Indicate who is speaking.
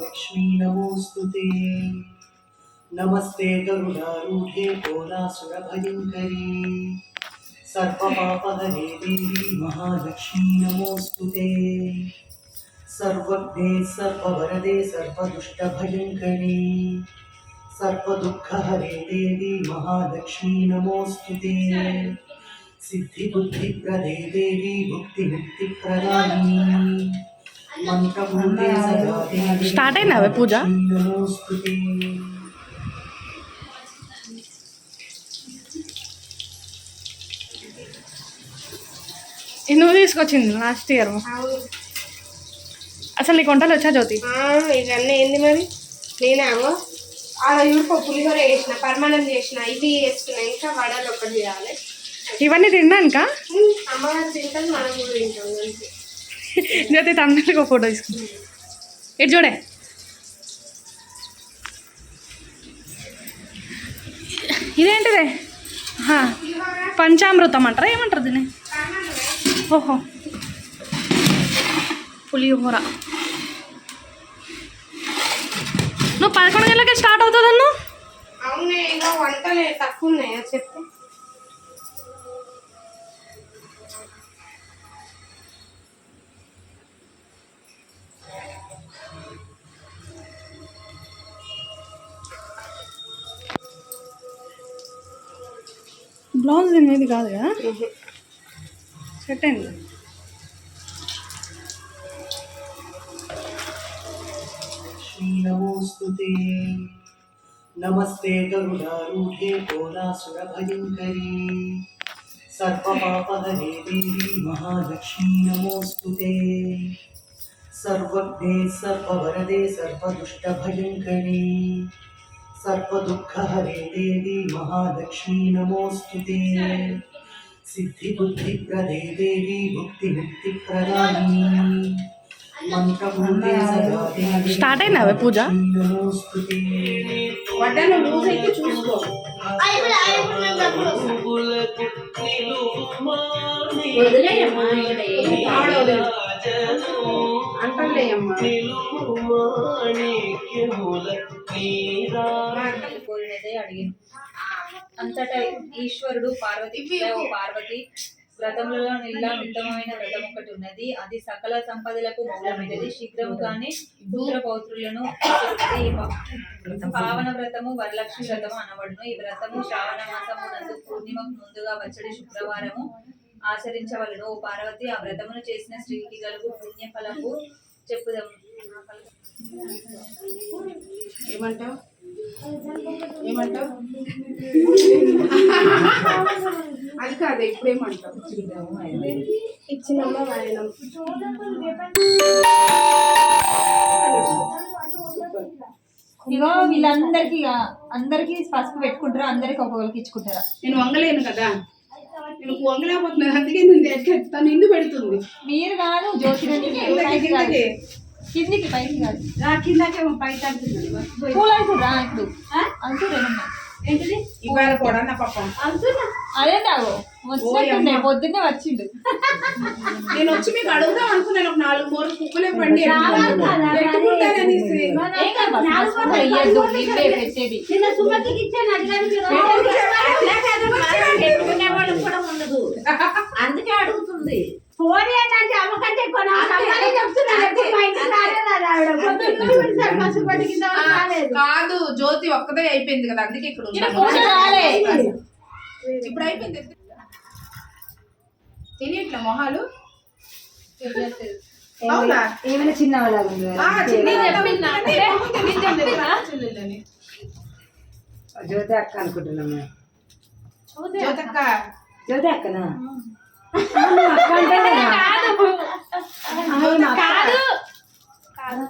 Speaker 1: लक्ष्मी नमोऽस्तु ते नमस्ते गरुडारूढे भोलासुरभयङ्करी सर्वपापहरे देवी महालक्ष्मी नमोऽस्तु ते सर्वज्ञे, सर्ववरदे, सर्वदुष्टभयङ्करी। सर्वदुःखहरे देवी महालक्ष्मी नमोऽस्तु ते सिद्धिबुद्धिप्रदे देवी, भुक्तिमुक्तिप्रदायिनी।
Speaker 2: స్టార్ట్ అయిందా పూజ? నువ్వు తీసుకొచ్చింది లాస్ట్ ఇయర్ అసలు నీకు వంటలు వచ్చా జ్యోతి?
Speaker 3: ఇవన్నీ ఏంది మరి? నేనేమో అలా ఊరికో పులిహోర వేసిన పర్మానం చేసిన ఇవి వేసుకున్నా ఇంకా వడలు ఒకటి చేయాలి
Speaker 2: ఇవన్నీ తిన్నాక
Speaker 3: అమ్మగారు తింటాం మనం కూడా తింటాం అంతే.
Speaker 2: జ్యోతి తమిళకి ఫోటో తీసుకుంది ఇటు చూడే ఇదేంటిదే ఆహా, పంచామృతం అంటారా ఏమంటారు దీన్ని ఓహో పులిహోర నువ్వు పదకొండు గంటలకే స్టార్ట్ అవుతుందన్ను
Speaker 3: అవునే ఇంకా వంటలు తక్కువ ఉన్నాయా చెప్పు
Speaker 2: బ్లౌజ్ అనేది కాదు కదా సెట్ అయింది
Speaker 1: लक्ष्मी नमोऽस्तु ते नमस्ते गरुडारूढे भोलासुरभयङ्करी सर्वपापहरे देवी महालक्ष्मी नमोऽस्तु ते सर्वज्ञे सर्ववरदे सर्वदुष्टभयङ्करी सर्वदुःखहरे देवी महालक्ष्मी नमोऽस्तु ते सिद्धिबुद्धिप्रदे देवी भुक्तिमुक्तिप्रदायिनी मन्त्रभूते सदा देवी
Speaker 2: స్టార్ట్ అయిందా పూజ
Speaker 1: लक्ष्मी नमोऽस्तु ते
Speaker 3: వడ్డను లూజ్ అయితే చూసుకో
Speaker 4: అడిగాను అంతటా ఈశ్వరుడు పార్వతి పార్వతి వ్రతములలో ఇలా ఉత్తమమైన వ్రతం ఒకటి ఉన్నది. అది సకల సంపదలకు మూలమైనది. శీఘ్రముగానే పుత్ర పౌత్రులను పావన వ్రతము వరలక్ష్మి వ్రతము అనబడును. ఈ వ్రతము శ్రావణ మాసము నందు పూర్ణిమకు ముందుగా వచ్చడి శుక్రవారము ఆచరించవలను. ఓ పార్వతి ఆ వ్రతమును చేసిన స్త్రీకి గలుగు పుణ్య ఫలము చెప్పుదాము.
Speaker 3: ఏమంటావు? ఏమంటావు? అది కాదు ఇప్పుడేమంటావు? ఇచ్చినమ్మా వాయనం.
Speaker 4: ఇగో వీళ్ళందరికి ఇక అందరికి పసుపు పెట్టుకుంటారా? అందరికి ఒక్కొక్కరికి ఇచ్చుకుంటారా?
Speaker 3: నేను వంగలేను కదా. నేను వంగలేకపోతున్నాను అందుకే నేను ఎట్లా తను ఇందు పెడుతుంది.
Speaker 4: మీరు కాదు జ్యోతిరెడ్డి పైకి కాదు. కిందికి పైకి అంటురేనమ్మా
Speaker 3: ఏంటిది? ఇవాళ కూడా నా పాపం
Speaker 4: అదే వచ్చినట్టుండే పొద్దున్నే వచ్చిండు.
Speaker 3: నేను వచ్చి మీకు అడుగుదాం అనుకున్నాను ఒక నాలుగు మూడు కుక్కలే పండి పెట్టుకుంటాననేసి.
Speaker 4: కాదు పెట్టేది
Speaker 5: అందుకే అడుగుతుంది. ఫోన్ ఏంటంటే అమ్మకంటే కింద
Speaker 3: జ్యోతి ఒక్కదే అయిపోయింది కదా అందుకే ఇక్కడ ఇప్పుడు అయిపోయింది. తినేట్ల మొహాలు?
Speaker 5: ఏమైనా చిన్న. జ్యోతి అక్క అనుకుంటున్నాం
Speaker 3: జ్యోతక్క
Speaker 5: జ్యోతి అక్కనా అక్క అంటేనే
Speaker 4: కాదు. కాదు